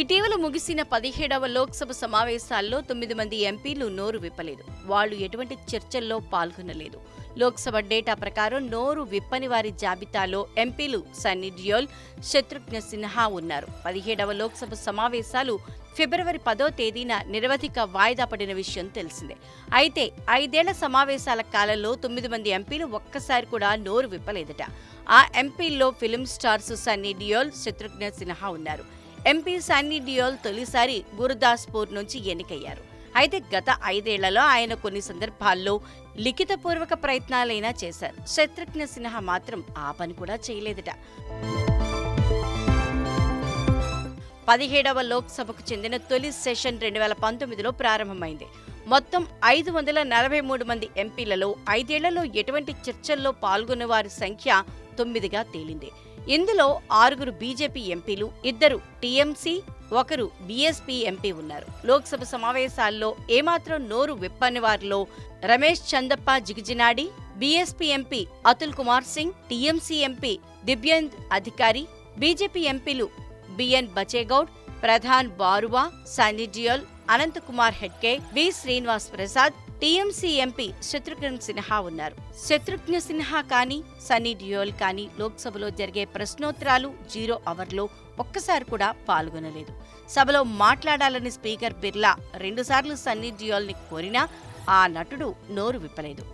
ఇటీవల ముగిసిన పదిహేడవ లోక్సభ సమావేశాల్లో తొమ్మిది మంది ఎంపీలు నోరు విప్పలేదు. వాళ్ళు ఎటువంటి చర్చల్లో పాల్గొనలేదు. లోక్సభ డేటా ప్రకారం నోరు విప్పని వారి జాబితాలో ఎంపీలు సన్నీ డియోల్ శత్రుఘ్న సిన్హా ఉన్నారు. పదిహేడవ లోక్సభ సమావేశాలు ఫిబ్రవరి పదో తేదీన నిరవధిక వాయిదా పడిన విషయం తెలిసిందే. అయితే ఐదేళ్ళ సమావేశాల కాలంలో తొమ్మిది మంది ఎంపీలు ఒక్కసారి కూడా నోరు విప్పలేదట. ఆ ఎంపీల్లో ఫిలిం స్టార్స్ సన్నీ డియోల్ శత్రుఘ్న సిన్హా ఉన్నారు. ఎంపీ సన్నీ డియోల్ తొలిసారి గురుదాస్పూర్ నుంచి ఎన్నికయ్యారు. అయితే గత ఐదేళ్ళలో ఆయన కొన్ని సందర్భాల్లో లిఖితపూర్వక ప్రయత్నాలైనా చేశారు. శత్రుఘ్న సిన్హా మాత్రం ఆ పని కూడా చేయలేదట. పదిహేడవ లోక్సభకు చెందిన తొలి సెషన్ రెండు వేల పంతొమ్మిదిలో ప్రారంభమైంది. మొత్తం ఐదు వందల నలభై మూడు మంది ఎంపీలలో ఐదేళ్ళలో ఎటువంటి చర్చల్లో పాల్గొన్న వారి సంఖ్య తొమ్మిదిగా తేలింది. ఇందులో ఆరుగురు బీజేపీ ఎంపీలు ఇద్దరు టీఎంసీ ఒకరు బీఎస్పీ ఎంపీ ఉన్నారు. లోక్సభ సమావేశాల్లో ఏమాత్రం నోరు విప్పని వారిలో Ramesh Chandappa Jigajinagi BSP MP Atul Kumar Singh TMC MP Dibyendu Adhikari BJP ఎంపీలు BN Bachegowda Pradhan Barua Sunny Deol Ananthkumar హెడ్కే V Srinivas Prasad TMC MP Shatrughan Sinha ఉన్నారు. శత్రుఘ్న సిన్హా కానీ సన్నీ డియోల్ కానీ లోక్సభలో జరిగే ప్రశ్నోత్తరాలు జీరో అవర్లో ఒక్కసారి కూడా పాల్గొనలేదు. సభలో మాట్లాడాలని స్పీకర్ బిర్లా రెండుసార్లు సన్నీ డియోల్ని కోరినా ఆ నటుడు నోరు విప్పలేదు.